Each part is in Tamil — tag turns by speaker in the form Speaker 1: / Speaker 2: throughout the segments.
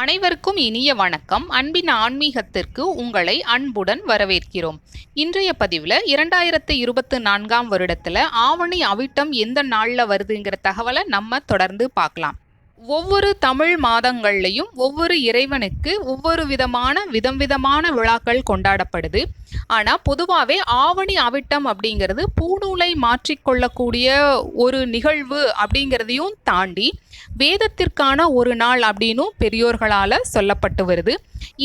Speaker 1: அனைவருக்கும் இனிய வணக்கம். அன்பின் ஆன்மீகத்திற்கு உங்களை அன்புடன் வரவேற்கிறோம். இன்றைய பதிவில் இரண்டாயிரத்து இருபத்து நான்காம் வருடத்தில் ஆவணி அவிட்டம் எந்த நாளில் வருதுங்கிற தகவலை நம்ம தொடர்ந்து பார்க்கலாம். ஒவ்வொரு தமிழ் மாதங்கள்லையும் ஒவ்வொரு இறைவனுக்கு ஒவ்வொரு விதமான விதம் விதமான விழாக்கள் கொண்டாடப்படுது. ஆனால் பொதுவாகவே ஆவணி அவிட்டம் அப்படிங்கிறது பூநூலை மாற்றிக்கொள்ளக்கூடிய ஒரு நிகழ்வு அப்படிங்கிறதையும் தாண்டி வேதத்திற்கான ஒரு நாள் அப்படின்னும் பெரியோர்களால் சொல்லப்பட்டு வருது.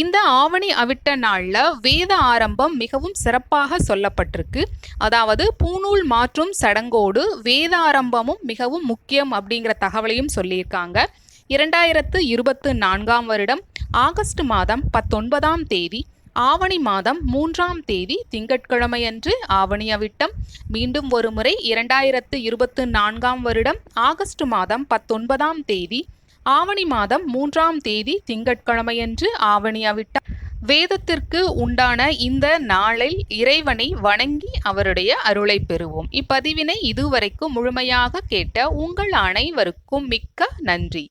Speaker 1: இந்த ஆவணி அவிட்ட நாளில் வேத ஆரம்பம் மிகவும் சிறப்பாக சொல்லப்பட்டிருக்கு. அதாவது பூநூல் மாற்றும் சடங்கோடு வேத ஆரம்பமும் மிகவும் முக்கியம் அப்படிங்கிற தகவலையும் சொல்லியிருக்காங்க. இரண்டாயிரத்து இருபத்து நான்காம் வருடம் ஆகஸ்ட் மாதம் பத்தொன்பதாம் தேதி ஆவணி மாதம் மூன்றாம் தேதி திங்கட்கிழமையன்று ஆவணி அவிட்டம். மீண்டும் ஒருமுறை இரண்டாயிரத்து இருபத்து நான்காம் வருடம் ஆகஸ்ட் மாதம் பத்தொன்பதாம் தேதி ஆவணி மாதம் மூன்றாம் தேதி திங்கட்கிழமையன்று ஆவணி வேதத்திற்கு உண்டான இந்த நாளில் இறைவனை வணங்கி அவருடைய அருளை பெறுவோம். இப்பதிவினை இதுவரைக்கும் முழுமையாக கேட்ட உங்கள் அனைவருக்கும் மிக்க நன்றி.